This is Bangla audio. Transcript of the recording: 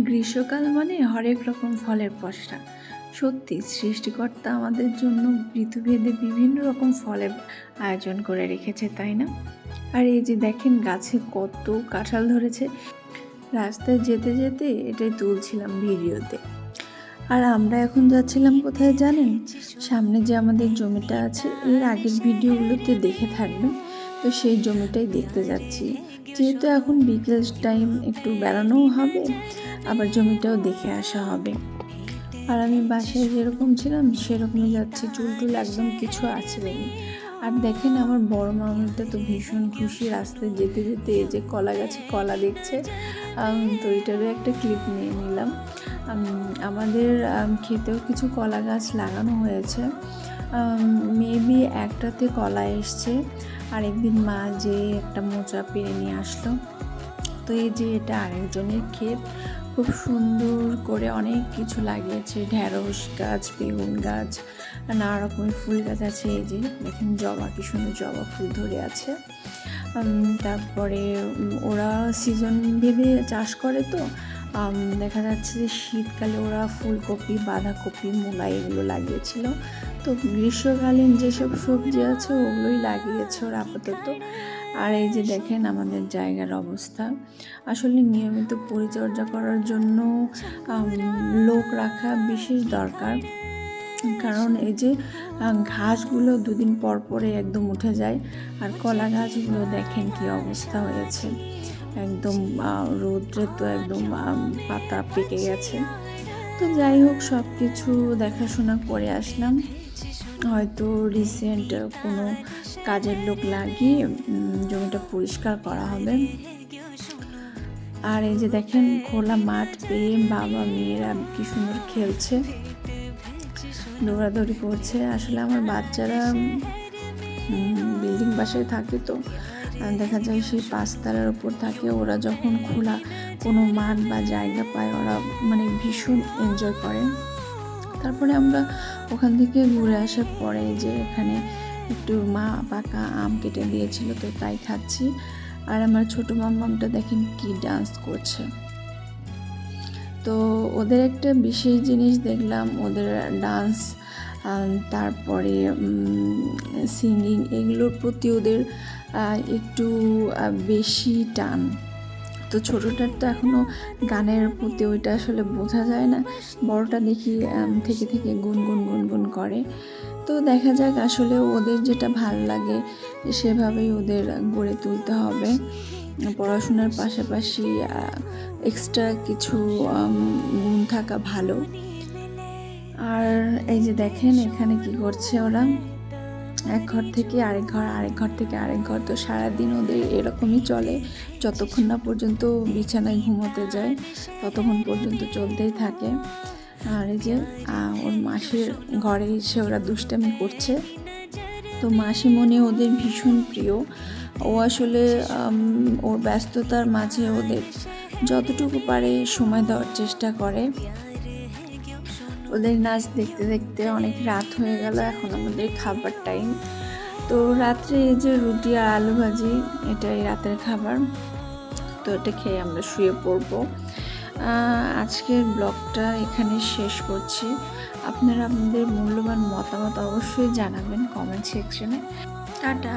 গ্রীষ্মকাল মানে হরেক রকম ফলের পসরা সত্যি, সৃষ্টিকর্তা আমাদের জন্য ঋতুভেদে বিভিন্ন রকম ফলের আয়োজন করে রেখেছে, তাই না? আর এই যে দেখেন, গাছে কত কাঁঠাল ধরেছে। রাস্তায় যেতে যেতে এটাই তুলছিলাম ভিডিওতে। আর আমরা এখন যাচ্ছিলাম কোথায় জানেন? সামনে যে আমাদের জমিটা আছে, এর আগের ভিডিওগুলোতে দেখে থাকবেন। তো সেই জমিটাই দেখতে যাচ্ছি। যেহেতু এখন বিকেল টাইম একটু বেড়ানোও হবে আবার জমিটাও দেখে আসা হবে। আর আমি বাসায় যেরকম ছিলাম সেরকমই যাচ্ছি। চুল টুল একদম কিছু আছড়েনি। আর দেখেন আমার বড় মামিটা তো ভীষণ খুশি রাস্তায় যেতে যেতে এই যে কলা গাছে কলা দেখছে। তো এটারও একটা ক্লিপ নিয়ে নিলাম। আমাদের আম, ক্ষেতেও কিছু কলা গাছ লাগানো হয়েছে। মেবি একটাতে কলা এসছে, আরেকদিন মা যে একটা মোচা পেরে নিয়ে আসলো। তো এই যে এটা আরেকজনের ক্ষেত, খুব সুন্দর করে অনেক কিছু লাগিয়েছে ঢ্যাঁড়স গাছ, বেগুন গাছ, নানা রকমের ফুল গাছ আছে, এই যে দেখেন জবা, কি সুন্দর জবা ফুল ধরে আছে। তারপরে ওরা সিজন ভেদে চাষ করে তো দেখা যাচ্ছে যে শীতকালে ওরা ফুলকপি, বাঁধাকপি, মূলা এগুলো লাগিয়েছিল। তো গ্রীষ্মকালীন যেসব সবজি আছে ওগুলোই লাগিয়েছে ওরা আপাতত। আর এই যে দেখেন আমাদের জায়গার অবস্থা। আসলে নিয়মিত পরিচর্যা করার জন্য লোক রাখা বিশেষ দরকার। কারণ এই যে ঘাসগুলো দুদিন পর পরে একদম উঠে যায়। আর কলা গাছগুলো দেখেন কি অবস্থা হয়েছে। একদম রৌদ্রে তো একদম পাতা পেকে গেছে। তো যাই হোক সব কিছু দেখাশোনা করে আসলাম। হয়তো রিসেন্ট কোনো কাজের লোক লাগিয়ে জমিটা পরিষ্কার করা হবে। আর এই যে দেখেন, খোলা মাঠ পেয়ে বাবা মেয়েরা কি সুন্দর খেলছে। দৌড়াদৌড়ি করছে। আসলে আমার বাচ্চারা বিল্ডিং বাসায় থাকে তো। দেখা যায় সেই পাঁচতলার উপর থাকে। ওরা যখন খোলা কোনো মাঠ বা জায়গা পায়, ওরা মানে ভীষণ এনজয় করে। তারপরে আমরা ওখান থেকে ঘুরে আসার পরে যে এখানে একটু মা পাকা আম কেটে দিয়েছিল, তো তাই খাচ্ছি। আর আমার ছোটো মাম্মামটা দেখেন কি ডান্স করছে। তো ওদের একটা বিশেষ জিনিস দেখলাম, ওদের ডান্স তারপরে সিঙ্গিং এগুলোর প্রতি ওদের একটু বেশি টান। তো ছোটোটার তো এখনও গানের প্রতি ওইটা আসলে বোঝা যায় না। বড়টা দেখি থেকে থেকে গুনগুন গুনগুন করে। তো দেখা যাক আসলে ওদের যেটা ভালো লাগে, সেভাবেই ওদের গড়ে তুলতে হবে। পড়াশোনার পাশাপাশি এক্সট্রা কিছু গুণ থাকা ভালো। আর এই যে দেখেন এখানে কি করছে ওরা। এক ঘর থেকে আরেক ঘর আরেক ঘর থেকে আরেক ঘর। তো সারাদিন ওদের এরকমই চলে। যতক্ষণ না পর্যন্ত বিছানায় ঘুমোতে যায়, ততক্ষণ পর্যন্ত চলতেই থাকে। আর এই যে ওর মাসির ঘরে এসে ওরা দুষ্টামি করছে। তো মাসিমণি ওদের ভীষণ প্রিয়। ও আসলে ওর ব্যস্ততার মাঝে ওদের যতটুকু পারে সময় দেওয়ার চেষ্টা করে। ওদের নাচ দেখতে দেখতে অনেক রাত হয়ে গেল, এখন আমাদের খাবার টাইম তো রাত্রে এই যে রুটি আর আলু ভাজি, এটাই রাতের খাবার। তো এটা খেয়ে আমরা শুয়ে পড়ব। আজকের ব্লগটা এখানে শেষ করছি। আপনারা আপনাদের মূল্যবান মতামত অবশ্যই জানাবেন কমেন্ট সেকশনে টাটা!